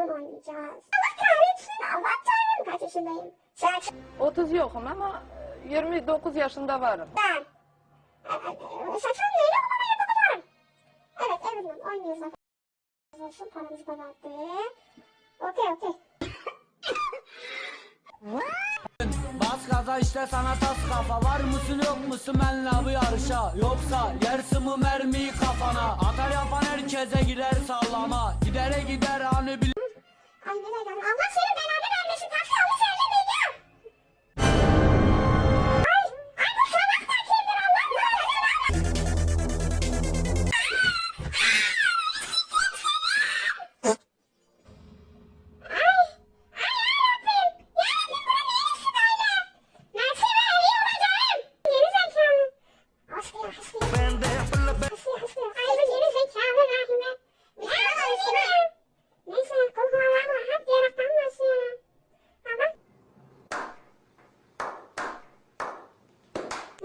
oyun oynayacağız. Allah kahretsin. Allah tanrım kaç yaşındayım. Sen 30 yokum ama 29 yaşında varım. Ben. Saçım neydi o bana yatak var. Evet evet oynuyoruz. Olsun paramızı bana attı. Okey okey. Bas gaza işte sana tas kafa Var mısın yok musun benle bu yarışa Yoksa yersin mi mermiyi kafana Atar yapan herkese gider sallama Gidere gider hani bil 合わせ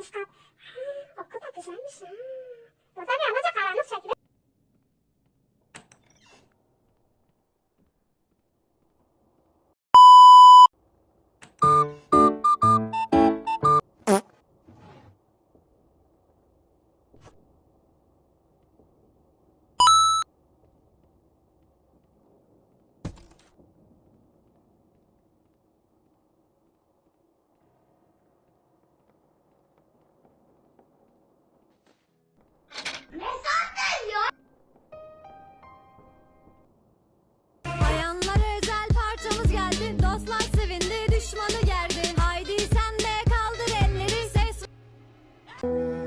ですか？ああ、奥たくさしさん。Dostlar sevindi, düşmanı gerdi. Haydi sen de kaldır elleri. Ses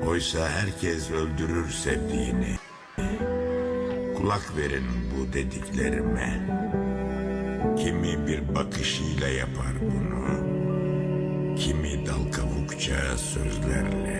Oysa herkes öldürür sevdiğini. Kulak verin bu dediklerime. Kimi bir bakışıyla yapar bunu. Kimi dal kavukça sözlerle.